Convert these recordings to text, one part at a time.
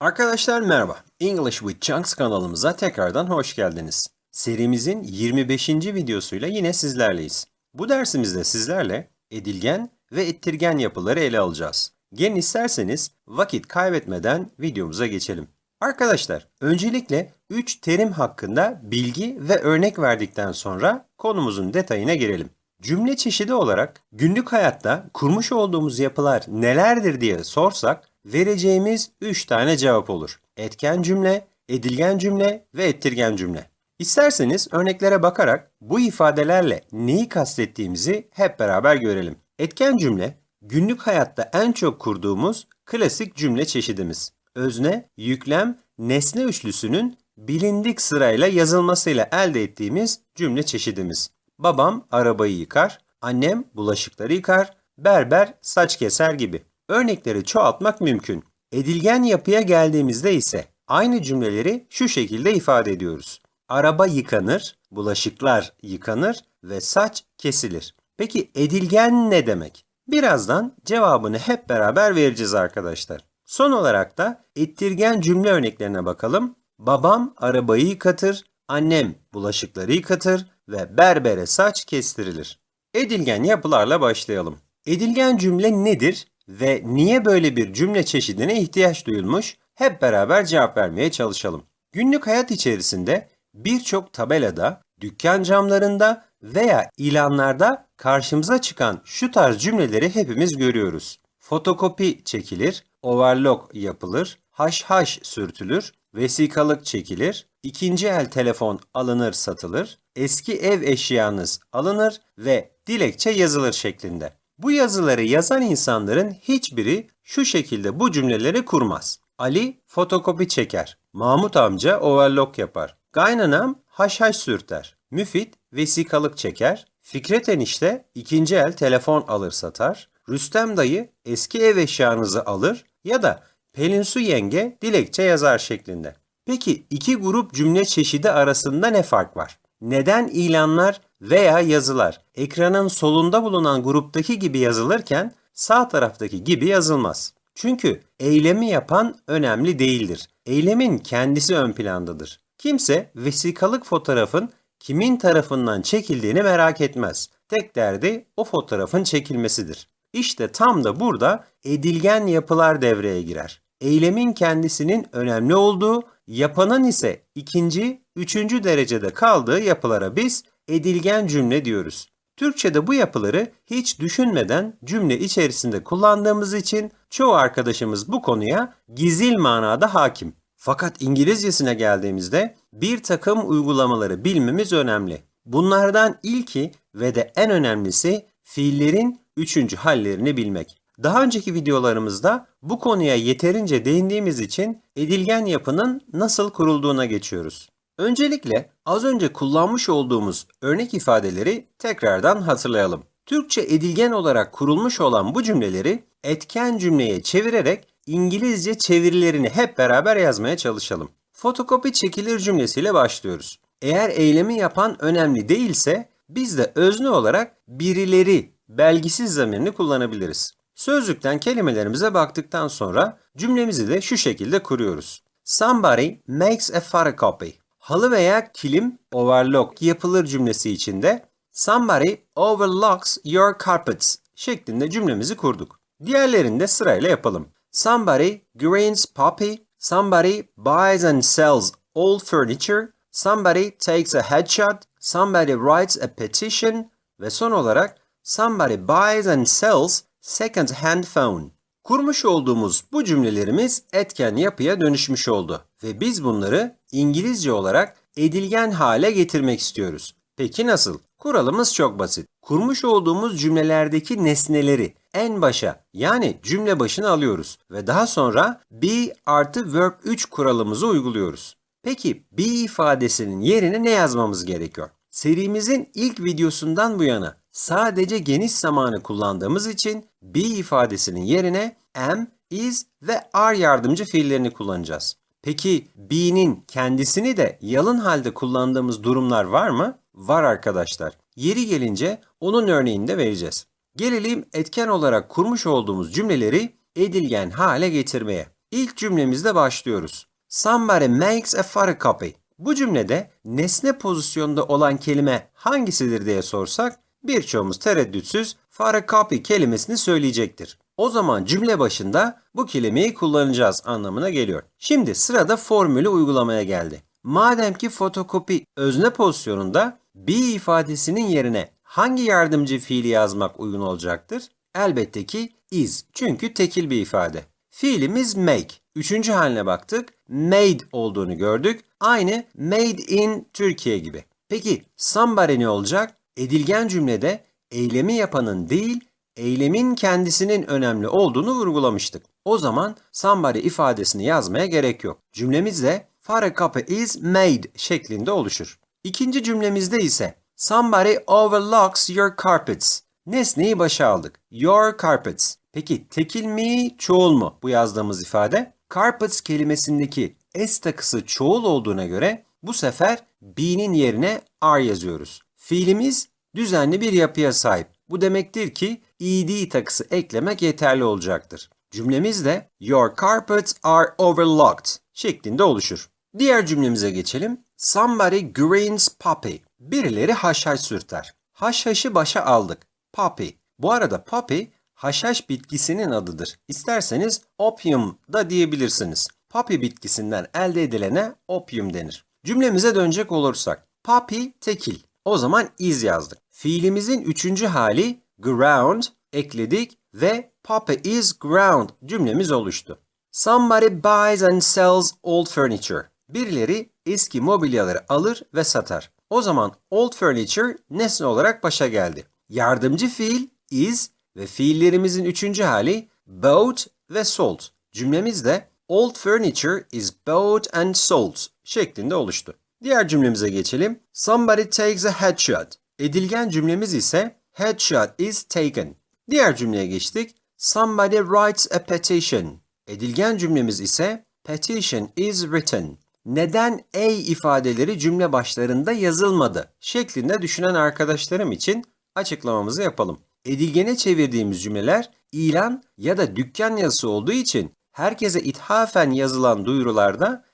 Arkadaşlar merhaba. English with Chunks kanalımıza tekrardan hoş geldiniz. Serimizin 25. videosuyla yine sizlerleyiz. Bu dersimizde sizlerle edilgen ve ettirgen yapıları ele alacağız. Gelin isterseniz vakit kaybetmeden videomuza geçelim. Arkadaşlar, öncelikle 3 terim hakkında bilgi ve örnek verdikten sonra konumuzun detayına girelim. Cümle çeşidi olarak günlük hayatta kurmuş olduğumuz yapılar nelerdir diye sorsak vereceğimiz 3 tane cevap olur. Etken cümle, edilgen cümle ve ettirgen cümle. İsterseniz örneklere bakarak bu ifadelerle neyi kastettiğimizi hep beraber görelim. Etken cümle günlük hayatta en çok kurduğumuz klasik cümle çeşidimiz. Özne, yüklem, nesne üçlüsünün bilindik sırayla yazılmasıyla elde ettiğimiz cümle çeşidimiz. Babam arabayı yıkar, annem bulaşıkları yıkar, berber saç keser gibi. Örnekleri çoğaltmak mümkün. Edilgen yapıya geldiğimizde ise aynı cümleleri şu şekilde ifade ediyoruz. Araba yıkanır, bulaşıklar yıkanır ve saç kesilir. Peki edilgen ne demek? Birazdan cevabını hep beraber vereceğiz arkadaşlar. Son olarak da ettirgen cümle örneklerine bakalım. Babam arabayı yıkatır, annem bulaşıkları yıkatır ve berbere saç kestirilir. Edilgen yapılarla başlayalım. Edilgen cümle nedir ve niye böyle bir cümle çeşidine ihtiyaç duyulmuş? Hep beraber cevap vermeye çalışalım. Günlük hayat içerisinde birçok tabelada, dükkan camlarında veya ilanlarda karşımıza çıkan şu tarz cümleleri hepimiz görüyoruz. Fotokopi çekilir, overlock yapılır, haş haş sürtülür, vesikalık çekilir, ikinci el telefon alınır satılır, eski ev eşyanız alınır ve dilekçe yazılır şeklinde. Bu yazıları yazan insanların hiçbiri şu şekilde bu cümleleri kurmaz. Ali fotokopi çeker. Mahmut amca overlock yapar. Kaynanam haşhaş sürter. Müfit vesikalık çeker. Fikret enişte ikinci el telefon alır satar. Rüstem dayı eski ev eşyanızı alır ya da Pelin Su yenge dilekçe yazar şeklinde. Peki iki grup cümle çeşidi arasında ne fark var? Neden ilanlar veya yazılar ekranın solunda bulunan gruptaki gibi yazılırken sağ taraftaki gibi yazılmaz? Çünkü eylemi yapan önemli değildir. Eylemin kendisi ön plandadır. Kimse vesikalık fotoğrafın kimin tarafından çekildiğini merak etmez. Tek derdi o fotoğrafın çekilmesidir. İşte tam da burada edilgen yapılar devreye girer. Eylemin kendisinin önemli olduğu, yapanın ise ikinci, üçüncü derecede kaldığı yapılara biz edilgen cümle diyoruz. Türkçe'de bu yapıları hiç düşünmeden cümle içerisinde kullandığımız için çoğu arkadaşımız bu konuya gizil manada hakim. Fakat İngilizcesine geldiğimizde bir takım uygulamaları bilmemiz önemli. Bunlardan ilki ve de en önemlisi fiillerin üçüncü hallerini bilmek. Daha önceki videolarımızda bu konuya yeterince değindiğimiz için edilgen yapının nasıl kurulduğuna geçiyoruz. Öncelikle az önce kullanmış olduğumuz örnek ifadeleri tekrardan hatırlayalım. Türkçe edilgen olarak kurulmuş olan bu cümleleri etken cümleye çevirerek İngilizce çevirilerini hep beraber yazmaya çalışalım. Fotokopi çekilir cümlesiyle başlıyoruz. Eğer eylemi yapan önemli değilse biz de özne olarak birileri belgisiz zamirini kullanabiliriz. Sözlükten kelimelerimize baktıktan sonra cümlemizi de şu şekilde kuruyoruz. Somebody makes a photocopy. Halı veya kilim overlock yapılır cümlesi içinde somebody overlocks your carpets şeklinde cümlemizi kurduk. Diğerlerini de sırayla yapalım. Somebody greens poppy, somebody buys and sells old furniture, somebody takes a headshot, somebody writes a petition ve son olarak somebody buys and sells second hand phone. Kurmuş olduğumuz bu cümlelerimiz etken yapıya dönüşmüş oldu ve biz bunları İngilizce olarak edilgen hale getirmek istiyoruz. Peki nasıl? Kuralımız çok basit. Kurmuş olduğumuz cümlelerdeki nesneleri en başa yani cümle başına alıyoruz ve daha sonra be artı verb 3 kuralımızı uyguluyoruz. Peki be ifadesinin yerine ne yazmamız gerekiyor? Serimizin ilk videosundan bu yana sadece geniş zamanı kullandığımız için be ifadesinin yerine am, is ve are yardımcı fiillerini kullanacağız. Peki be'nin kendisini de yalın halde kullandığımız durumlar var mı? Var arkadaşlar. Yeri gelince onun örneğini de vereceğiz. Gelelim etken olarak kurmuş olduğumuz cümleleri edilgen hale getirmeye. İlk cümlemizde başlıyoruz. Somebody makes a photocopy. Bu cümlede nesne pozisyonda olan kelime hangisidir diye sorsak birçoğumuz tereddütsüz photocopy kelimesini söyleyecektir. O zaman cümle başında bu kelimeyi kullanacağız anlamına geliyor. Şimdi sırada formülü uygulamaya geldi. Madem ki fotokopi özne pozisyonunda be ifadesinin yerine hangi yardımcı fiili yazmak uygun olacaktır? Elbette ki is. Çünkü tekil bir ifade. Fiilimiz make. Üçüncü haline baktık. Made olduğunu gördük. Aynı made in Türkiye gibi. Peki somebody ne olacak? Edilgen cümlede eylemi yapanın değil, eylemin kendisinin önemli olduğunu vurgulamıştık. O zaman somebody ifadesini yazmaya gerek yok. Cümlemizde photocopy is made şeklinde oluşur. İkinci cümlemizde ise somebody overlooks your carpets. Nesneyi başa aldık. Your carpets. Peki tekil mi, çoğul mu bu yazdığımız ifade? Carpets kelimesindeki s takısı çoğul olduğuna göre bu sefer be'nin yerine are yazıyoruz. Fiilimiz düzenli bir yapıya sahip. Bu demektir ki ed takısı eklemek yeterli olacaktır. Cümlemiz de Your carpets are overlocked şeklinde oluşur. Diğer cümlemize geçelim. Somebody greens poppy. Birileri haşhaş sürter. Haşhaşı başa aldık. Poppy. Bu arada poppy haşhaş bitkisinin adıdır. İsterseniz opium da diyebilirsiniz. Poppy bitkisinden elde edilene opium denir. Cümlemize dönecek olursak. Poppy tekil. O zaman is yazdık. Fiilimizin üçüncü hali ground ekledik ve Poppy is ground cümlemiz oluştu. Somebody buys and sells old furniture. Birileri eski mobilyaları alır ve satar. O zaman old furniture nesne olarak başa geldi. Yardımcı fiil is ve fiillerimizin üçüncü hali bought ve sold. Cümlemiz de old furniture is bought and sold şeklinde oluştu. Diğer cümlemize geçelim. Somebody takes a headshot. Edilgen cümlemiz ise headshot is taken. Diğer cümleye geçtik. Somebody writes a petition. Edilgen cümlemiz ise petition is written. Neden a ifadeleri cümle başlarında yazılmadı şeklinde düşünen arkadaşlarım için açıklamamızı yapalım. Edilgene çevirdiğimiz cümleler ilan ya da dükkan yazısı olduğu için herkese ithafen yazılan duyurularda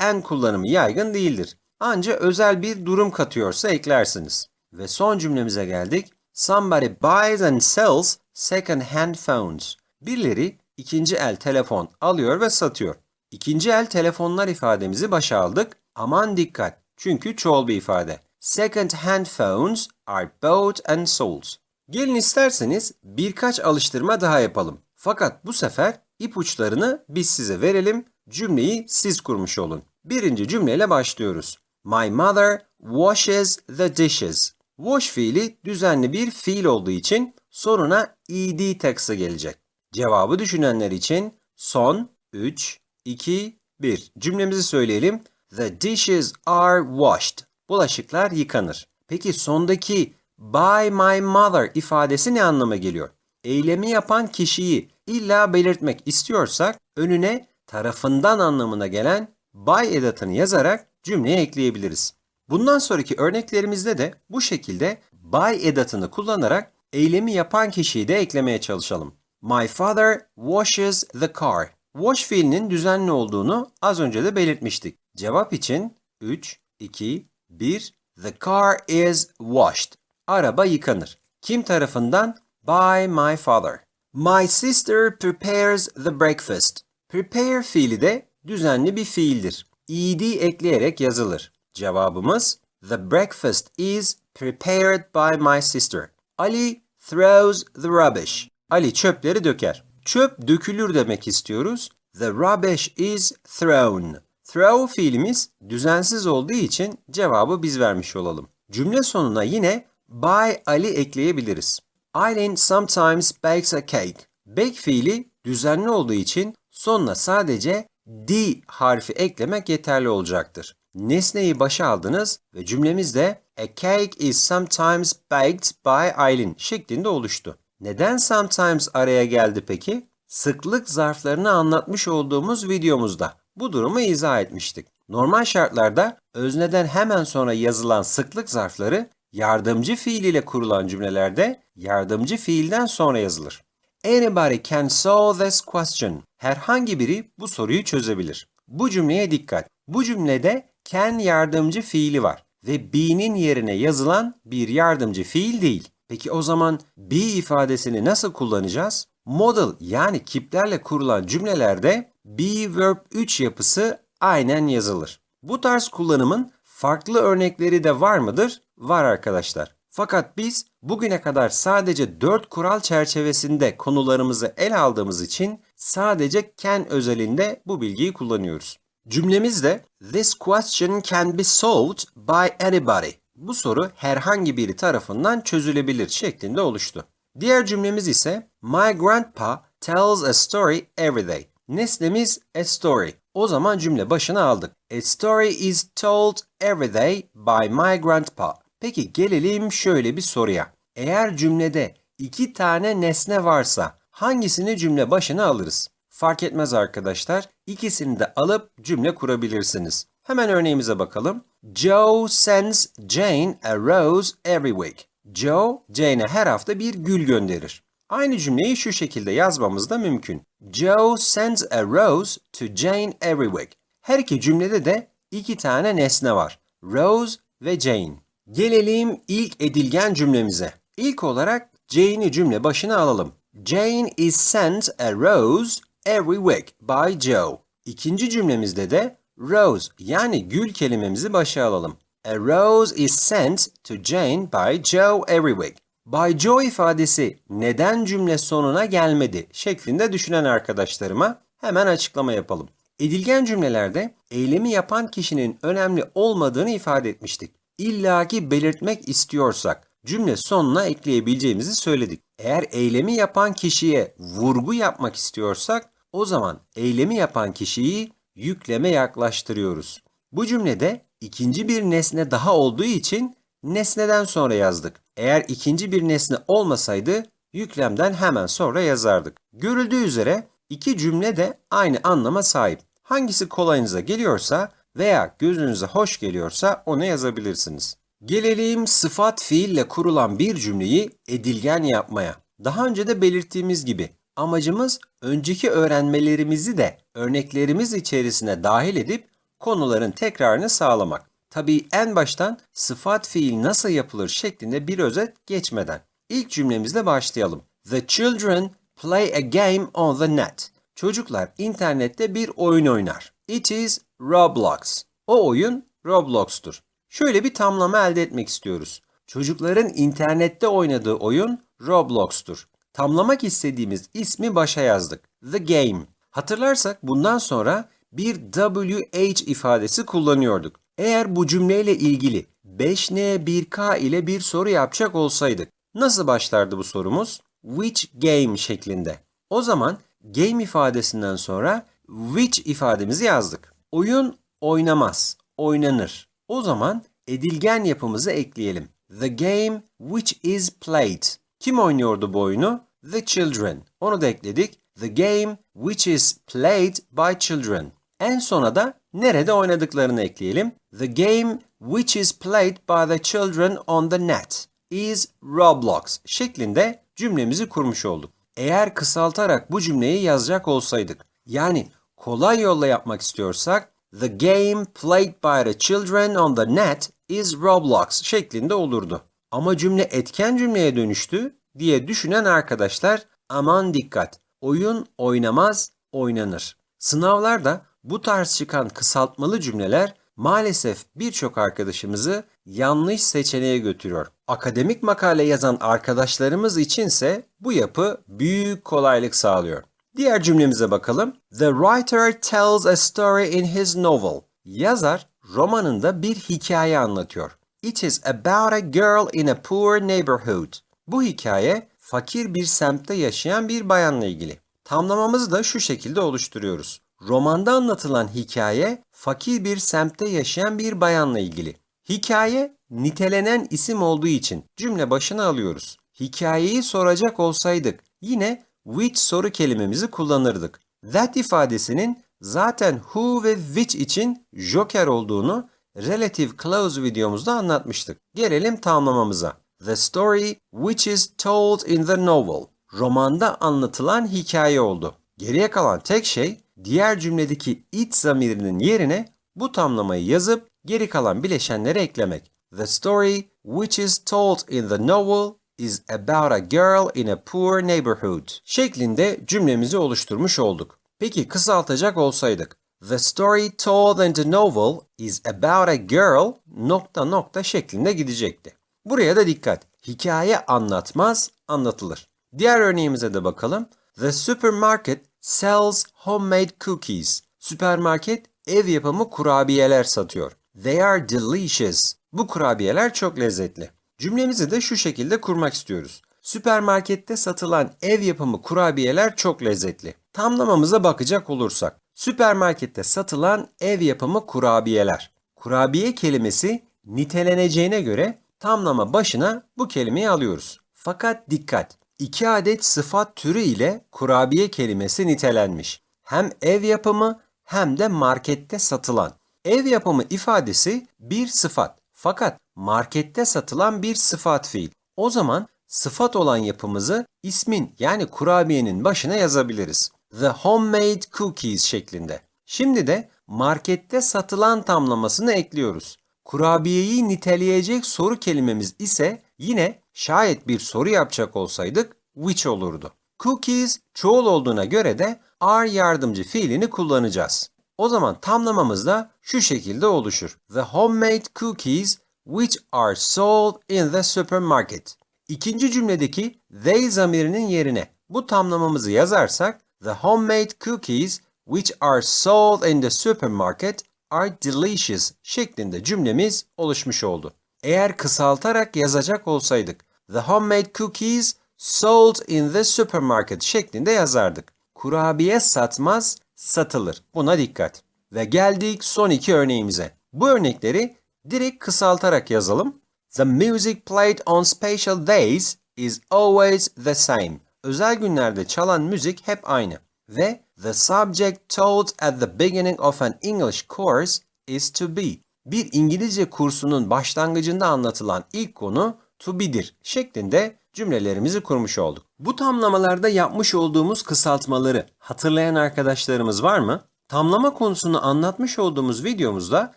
a n kullanımı yaygın değildir. Anca özel bir durum katıyorsa eklersiniz. Ve son cümlemize geldik. Somebody buys and sells second hand phones. Birileri ikinci el telefon alıyor ve satıyor. İkinci el telefonlar ifademizi başa aldık. Aman dikkat çünkü çoğul bir ifade. Second hand phones are bought and sold. Gelin isterseniz birkaç alıştırma daha yapalım. Fakat bu sefer ipuçlarını biz size verelim, cümleyi siz kurmuş olun. Birinci cümleyle başlıyoruz. My mother washes the dishes. Wash fiili düzenli bir fiil olduğu için sonuna ed takısı gelecek. Cevabı düşünenler için son 3, 2, 1. Cümlemizi söyleyelim. The dishes are washed. Bulaşıklar yıkanır. Peki sondaki by my mother ifadesi ne anlama geliyor? Eylemi yapan kişiyi illa belirtmek istiyorsak önüne tarafından anlamına gelen by edatını yazarak cümleye ekleyebiliriz. Bundan sonraki örneklerimizde de bu şekilde by edatını kullanarak eylemi yapan kişiyi de eklemeye çalışalım. My father washes the car. Wash fiilinin düzenli olduğunu az önce de belirtmiştik. Cevap için 3, 2, 1. The car is washed. Araba yıkanır. Kim tarafından? By my father. My sister prepares the breakfast. Prepare fiili de düzenli bir fiildir. Ed ekleyerek yazılır. Cevabımız The breakfast is prepared by my sister. Ali throws the rubbish. Ali çöpleri döker. Çöp dökülür demek istiyoruz. The rubbish is thrown. Throw fiilimiz düzensiz olduğu için cevabı biz vermiş olalım. Cümle sonuna yine by Ali ekleyebiliriz. Eileen sometimes bakes a cake. Bake fiili düzenli olduğu için sonuna sadece D harfi eklemek yeterli olacaktır. Nesneyi başa aldınız ve cümlemizde A cake is sometimes baked by Eileen şeklinde oluştu. Neden sometimes araya geldi peki? Sıklık zarflarını anlatmış olduğumuz videomuzda bu durumu izah etmiştik. Normal şartlarda özneden hemen sonra yazılan sıklık zarfları yardımcı fiil ile kurulan cümlelerde yardımcı fiilden sonra yazılır. Anybody can solve this question. Herhangi biri bu soruyu çözebilir. Bu cümleye dikkat. Bu cümlede can yardımcı fiili var ve be'nin yerine yazılan bir yardımcı fiil değil. Peki o zaman be ifadesini nasıl kullanacağız? Model yani kiplerle kurulan cümlelerde be verb 3 yapısı aynen yazılır. Bu tarz kullanımın farklı örnekleri de var mıdır? Var arkadaşlar. Fakat biz bugüne kadar sadece 4 kural çerçevesinde konularımızı ele aldığımız için sadece can özelinde bu bilgiyi kullanıyoruz. Cümlemizde This question can be solved by anybody. Bu soru herhangi biri tarafından çözülebilir şeklinde oluştu. Diğer cümlemiz ise My grandpa tells a story every day. Nesnemiz a story. O zaman cümle başına aldık. A story is told every day by my grandpa. Peki gelelim şöyle bir soruya. Eğer cümlede iki tane nesne varsa hangisini cümle başına alırız? Fark etmez arkadaşlar. İkisini de alıp cümle kurabilirsiniz. Hemen örneğimize bakalım. Joe sends Jane a rose every week. Joe, Jane'e her hafta bir gül gönderir. Aynı cümleyi şu şekilde yazmamız da mümkün. Joe sends a rose to Jane every week. Her iki cümlede de iki tane nesne var. Rose ve Jane. Gelelim ilk edilgen cümlemize. İlk olarak Jane'i cümle başına alalım. Jane is sent a rose every week by Joe. İkinci cümlemizde de rose yani gül kelimemizi başa alalım. A rose is sent to Jane by Joe every week. By Joe ifadesi neden cümle sonuna gelmedi şeklinde düşünen arkadaşlarıma hemen açıklama yapalım. Edilgen cümlelerde eylemi yapan kişinin önemli olmadığını ifade etmiştik. İlla ki belirtmek istiyorsak cümle sonuna ekleyebileceğimizi söyledik. Eğer eylemi yapan kişiye vurgu yapmak istiyorsak o zaman eylemi yapan kişiyi yükleme yaklaştırıyoruz. Bu cümlede ikinci bir nesne daha olduğu için nesneden sonra yazdık. Eğer ikinci bir nesne olmasaydı yüklemden hemen sonra yazardık. Görüldüğü üzere iki cümle de aynı anlama sahip. Hangisi kolayınıza geliyorsa veya gözünüze hoş geliyorsa onu yazabilirsiniz. Gelelim sıfat fiille kurulan bir cümleyi edilgen yapmaya. Daha önce de belirttiğimiz gibi amacımız önceki öğrenmelerimizi de örneklerimiz içerisine dahil edip konuların tekrarını sağlamak. Tabii en baştan sıfat fiil nasıl yapılır şeklinde bir özet geçmeden. İlk cümlemizle başlayalım. The children play a game on the net. Çocuklar internette bir oyun oynar. It is Roblox. O oyun Roblox'tur. Şöyle bir tamlama elde etmek istiyoruz. Çocukların internette oynadığı oyun Roblox'tur. Tamlamak istediğimiz ismi başa yazdık. The game. Hatırlarsak bundan sonra bir WH ifadesi kullanıyorduk. Eğer bu cümleyle ilgili 5N 1K ile bir soru yapacak olsaydık nasıl başlardı bu sorumuz? Which game şeklinde. O zaman game ifadesinden sonra which ifademizi yazdık. Oyun oynamaz, oynanır. O zaman edilgen yapımızı ekleyelim. The game which is played. Kim oynuyordu bu oyunu? The children. Onu da ekledik. The game which is played by children. En sona da nerede oynadıklarını ekleyelim. The game which is played by the children on the net is Roblox şeklinde cümlemizi kurmuş olduk. Eğer kısaltarak bu cümleyi yazacak olsaydık, yani kolay yolla yapmak istiyorsak, The game played by the children on the net is Roblox şeklinde olurdu. Ama cümle etken cümleye dönüştü diye düşünen arkadaşlar aman dikkat. Oyun oynamaz, oynanır. Sınavlarda bu tarz çıkan kısaltmalı cümleler maalesef birçok arkadaşımızı yanlış seçeneğe götürüyor. Akademik makale yazan arkadaşlarımız içinse bu yapı büyük kolaylık sağlıyor. Diğer cümlemize bakalım. The writer tells a story in his novel. Yazar romanında bir hikaye anlatıyor. It is about a girl in a poor neighborhood. Bu hikaye fakir bir semtte yaşayan bir bayanla ilgili. Tamlamamızı da şu şekilde oluşturuyoruz. Romanda anlatılan hikaye fakir bir semtte yaşayan bir bayanla ilgili. Hikaye nitelenen isim olduğu için cümle başına alıyoruz. Hikayeyi soracak olsaydık yine which soru kelimemizi kullanırdık. That ifadesinin zaten who ve which için joker olduğunu relative clause videomuzda anlatmıştık. Gelelim tamamlamamıza. The story which is told in the novel. Romanda anlatılan hikaye oldu. Geriye kalan tek şey diğer cümledeki it zamirinin yerine bu tamlamayı yazıp geri kalan bileşenleri eklemek. The story which is told in the novel is about a girl in a poor neighborhood şeklinde cümlemizi oluşturmuş olduk. Peki kısaltacak olsaydık The story told in the novel is about a girl nokta nokta şeklinde gidecekti. Buraya da dikkat. Hikaye anlatmaz, anlatılır. Diğer örneğimize de bakalım. The supermarket sells homemade cookies. Süpermarket ev yapımı kurabiyeler satıyor. They are delicious. Bu kurabiyeler çok lezzetli. Cümlemizi de şu şekilde kurmak istiyoruz. Süpermarkette satılan ev yapımı kurabiyeler çok lezzetli. Tamlamamıza bakacak olursak. Süpermarkette satılan ev yapımı kurabiyeler. Kurabiye kelimesi niteleneceğine göre tamlama başına bu kelimeyi alıyoruz. Fakat dikkat! İki adet sıfat türü ile kurabiye kelimesi nitelenmiş. Hem ev yapımı hem de markette satılan. Ev yapımı ifadesi bir sıfat. Fakat markette satılan bir sıfat fiil. O zaman sıfat olan yapımızı ismin yani kurabiyenin başına yazabiliriz. The homemade cookies şeklinde. Şimdi de markette satılan tamlamasını ekliyoruz. Kurabiyeyi niteleyecek soru kelimemiz ise yine şayet bir soru yapacak olsaydık which olurdu. Cookies çoğul olduğuna göre de are yardımcı fiilini kullanacağız. O zaman tamlamamız da şu şekilde oluşur. The homemade cookies which are sold in the supermarket. İkinci cümledeki they zamirinin yerine bu tamlamamızı yazarsak the homemade cookies which are sold in the supermarket are delicious şeklinde cümlemiz oluşmuş oldu. Eğer kısaltarak yazacak olsaydık the homemade cookies sold in the supermarket şeklinde yazardık. Kurabiye satmaz, satılır. Buna dikkat. Ve geldik son iki örneğimize. Bu örnekleri direkt kısaltarak yazalım. The music played on special days is always the same. Özel günlerde çalan müzik hep aynı. Ve the subject taught at the beginning of an English course is to be. Bir İngilizce kursunun başlangıcında anlatılan ilk konu to be'dir şeklinde cümlelerimizi kurmuş olduk. Bu tamlamalarda yapmış olduğumuz kısaltmaları hatırlayan arkadaşlarımız var mı? Tamlama konusunu anlatmış olduğumuz videomuzda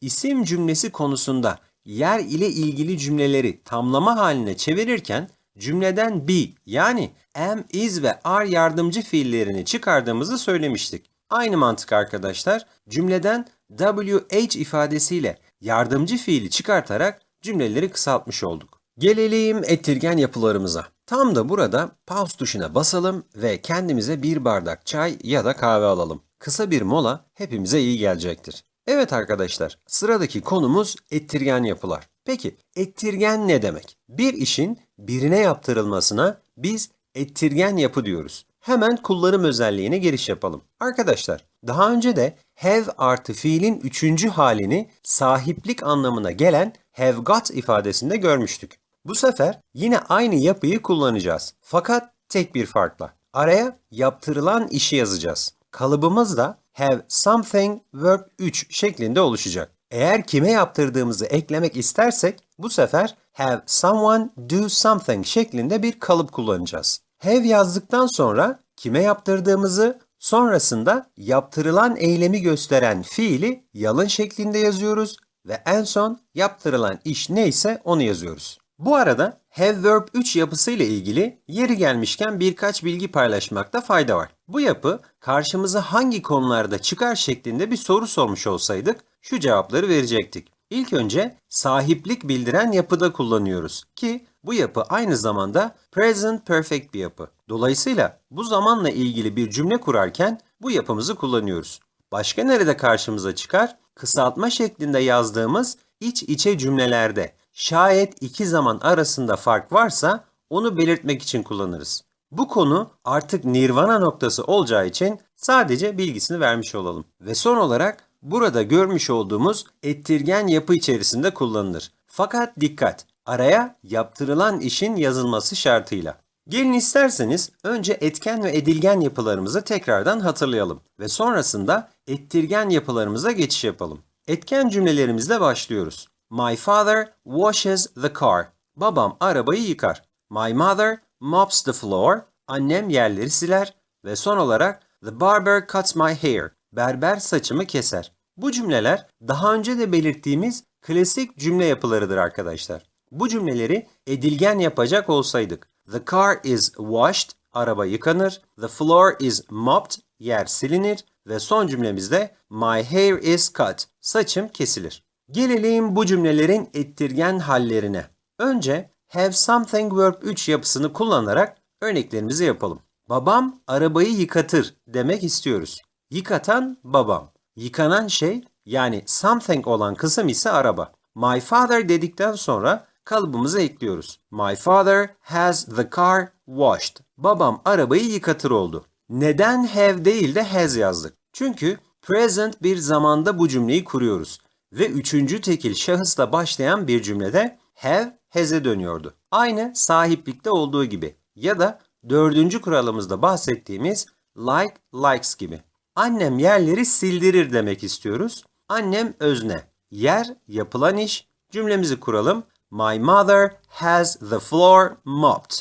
isim cümlesi konusunda yer ile ilgili cümleleri tamlama haline çevirirken cümleden be yani am, is ve are yardımcı fiillerini çıkardığımızı söylemiştik. Aynı mantık arkadaşlar. Cümleden wh ifadesiyle yardımcı fiili çıkartarak cümleleri kısaltmış olduk. Gelelim ettirgen yapılarımıza. Tam da burada pause tuşuna basalım ve kendimize bir bardak çay ya da kahve alalım. Kısa bir mola hepimize iyi gelecektir. Evet arkadaşlar, sıradaki konumuz ettirgen yapılar. Peki, ettirgen ne demek? Bir işin birine yaptırılmasına biz ettirgen yapı diyoruz. Hemen kullanım özelliğine giriş yapalım. Arkadaşlar, daha önce de have artı fiilin üçüncü halini sahiplik anlamına gelen have got ifadesinde görmüştük. Bu sefer yine aynı yapıyı kullanacağız. Fakat tek bir farkla. Araya yaptırılan işi yazacağız. Kalıbımız da have something verb 3 şeklinde oluşacak. Eğer kime yaptırdığımızı eklemek istersek bu sefer have someone do something şeklinde bir kalıp kullanacağız. Have yazdıktan sonra kime yaptırdığımızı sonrasında yaptırılan eylemi gösteren fiili yalın şeklinde yazıyoruz ve en son yaptırılan iş neyse onu yazıyoruz. Bu arada have verb 3 yapısı ile ilgili yeri gelmişken birkaç bilgi paylaşmakta fayda var. Bu yapı karşımıza hangi konularda çıkar şeklinde bir soru sormuş olsaydık şu cevapları verecektik. İlk önce sahiplik bildiren yapıda kullanıyoruz ki bu yapı aynı zamanda present perfect bir yapı. Dolayısıyla bu zamanla ilgili bir cümle kurarken bu yapımızı kullanıyoruz. Başka nerede karşımıza çıkar? Kısaltma şeklinde yazdığımız iç içe cümlelerde şayet iki zaman arasında fark varsa onu belirtmek için kullanırız. Bu konu artık nirvana noktası olacağı için sadece bilgisini vermiş olalım. Ve son olarak burada görmüş olduğumuz ettirgen yapı içerisinde kullanılır. Fakat dikkat! Araya yaptırılan işin yazılması şartıyla. Gelin isterseniz önce etken ve edilgen yapılarımızı tekrardan hatırlayalım ve sonrasında ettirgen yapılarımıza geçiş yapalım. Etken cümlelerimizle başlıyoruz. My father washes the car. Babam arabayı yıkar. My mother mops the floor. Annem yerleri siler. Ve son olarak The barber cuts my hair. Berber saçımı keser. Bu cümleler daha önce de belirttiğimiz klasik cümle yapılarıdır arkadaşlar. Bu cümleleri edilgen yapacak olsaydık. The car is washed. Araba yıkanır. The floor is mopped. Yer silinir. Ve son cümlemizde My hair is cut. Saçım kesilir. Gelelim bu cümlelerin ettirgen hallerine. Önce have something verb 3 yapısını kullanarak örneklerimizi yapalım. Babam arabayı yıkatır demek istiyoruz. Yıkatan babam. Yıkanan şey yani something olan kısım ise araba. My father dedikten sonra kalıbımızı ekliyoruz. My father has the car washed. Babam arabayı yıkatır oldu. Neden have değil de has yazdık? Çünkü present bir zamanda bu cümleyi kuruyoruz. Ve üçüncü tekil şahısla başlayan bir cümlede have has'e dönüyordu. Aynı sahiplikte olduğu gibi ya da dördüncü kuralımızda bahsettiğimiz like likes gibi. Annem yerleri sildirir demek istiyoruz. Annem özne. Yer yapılan iş. Cümlemizi kuralım. My mother has the floor mopped.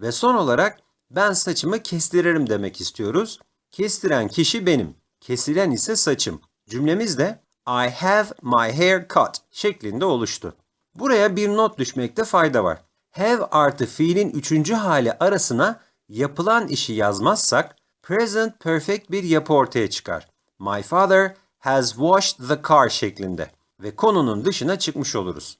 Ve son olarak ben saçımı kestiririm demek istiyoruz. Kestiren kişi benim. Kesilen ise saçım. Cümlemiz de I have my hair cut şeklinde oluştu. Buraya bir not düşmekte fayda var. Have artı fiilin üçüncü hali arasına yapılan işi yazmazsak present perfect bir yapı ortaya çıkar. My father has washed the car şeklinde ve konunun dışına çıkmış oluruz.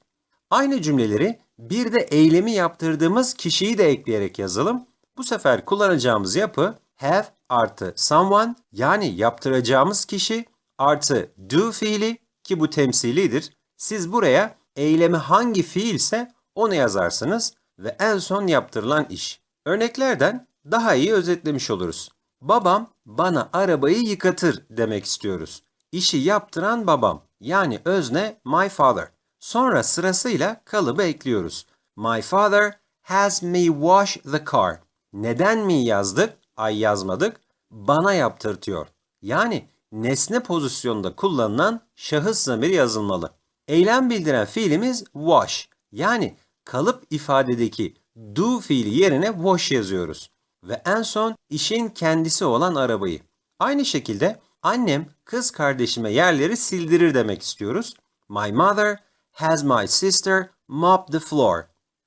Aynı cümleleri bir de eylemi yaptırdığımız kişiyi de ekleyerek yazalım. Bu sefer kullanacağımız yapı have artı someone yani yaptıracağımız kişi artı do fiili ki bu temsilidir. Siz buraya eylemi hangi fiilse onu yazarsınız ve en son yaptırılan iş. Örneklerden daha iyi özetlemiş oluruz. Babam bana arabayı yıkatır demek istiyoruz. İşi yaptıran babam yani özne my father. Sonra sırasıyla kalıbı ekliyoruz. My father has me wash the car. Neden mi yazdık? Ay yazmadık. Bana yaptırtıyor. Yani nesne pozisyonda kullanılan şahıs zamiri yazılmalı. Eylem bildiren fiilimiz wash. Yani kalıp ifadedeki do fiili yerine wash yazıyoruz. Ve en son işin kendisi olan arabayı. Aynı şekilde annem kız kardeşime yerleri sildirir demek istiyoruz. My mother has my sister mop the floor.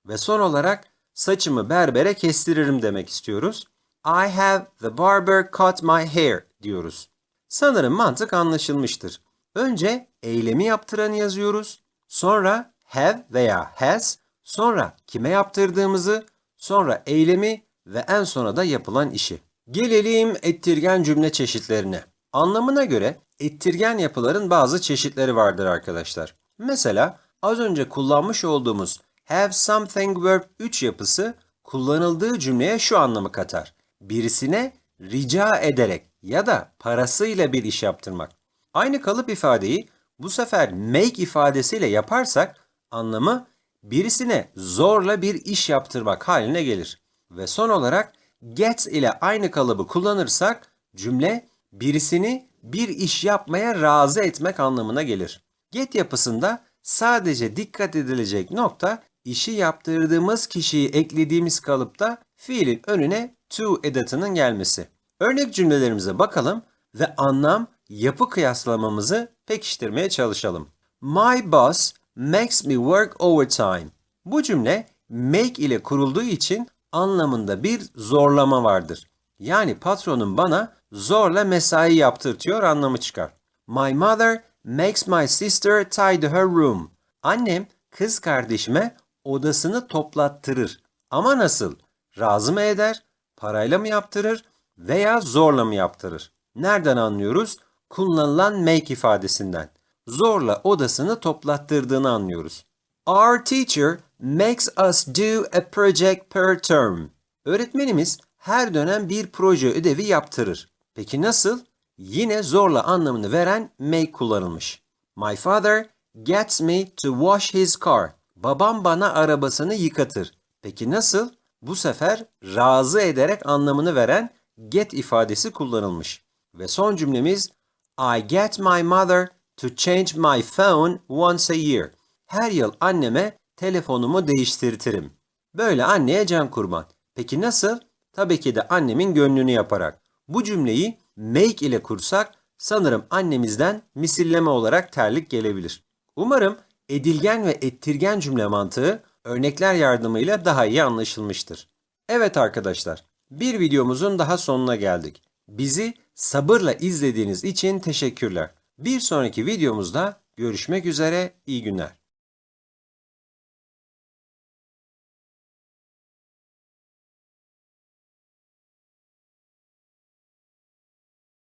Ve son olarak saçımı berbere kestiririm demek istiyoruz. I have the barber cut my hair diyoruz. Sanırım mantık anlaşılmıştır. Önce eylemi yaptıranı yazıyoruz. Sonra have veya has, sonra kime yaptırdığımızı, sonra eylemi ve en sona da yapılan işi. Gelelim ettirgen cümle çeşitlerine. Anlamına göre ettirgen yapıların bazı çeşitleri vardır arkadaşlar. Mesela az önce kullanmış olduğumuz have something verb 3 yapısı kullanıldığı cümleye şu anlamı katar. Birisine rica ederek ya da parasıyla bir iş yaptırmak. Aynı kalıp ifadeyi bu sefer make ifadesiyle yaparsak anlamı birisine zorla bir iş yaptırmak haline gelir. Ve son olarak get ile aynı kalıbı kullanırsak cümle birisini bir iş yapmaya razı etmek anlamına gelir. Get yapısında sadece dikkat edilecek nokta işi yaptırdığımız kişiyi eklediğimiz kalıpta fiilin önüne to edatının gelmesi. Örnek cümlelerimize bakalım ve anlam yapı kıyaslamamızı pekiştirmeye çalışalım. My boss makes me work overtime. Bu cümle make ile kurulduğu için anlamında bir zorlama vardır. Yani patronum bana zorla mesai yaptırtıyor anlamı çıkar. My mother makes my sister tidy her room. Annem kız kardeşime odasını toplattırır. Ama nasıl? Razı mı eder? Parayla mı yaptırır? Veya zorla mı yaptırır? Nereden anlıyoruz? Kullanılan make ifadesinden. Zorla odasını toplattırdığını anlıyoruz. Our teacher makes us do a project per term. Öğretmenimiz her dönem bir proje ödevi yaptırır. Peki nasıl? Yine zorla anlamını veren make kullanılmış. My father gets me to wash his car. Babam bana arabasını yıkatır. Peki nasıl? Bu sefer razı ederek anlamını veren get ifadesi kullanılmış. Ve son cümlemiz I get my mother to change my phone once a year. Her yıl anneme telefonumu değiştirtirim. Böyle anneye can kurban. Peki nasıl? Tabii ki de annemin gönlünü yaparak. Bu cümleyi make ile kursak sanırım annemizden misilleme olarak terlik gelebilir. Umarım edilgen ve ettirgen cümle mantığı örnekler yardımıyla daha iyi anlaşılmıştır. Evet arkadaşlar, bir videomuzun daha sonuna geldik. Bizi sabırla izlediğiniz için teşekkürler. Bir sonraki videomuzda görüşmek üzere, iyi günler.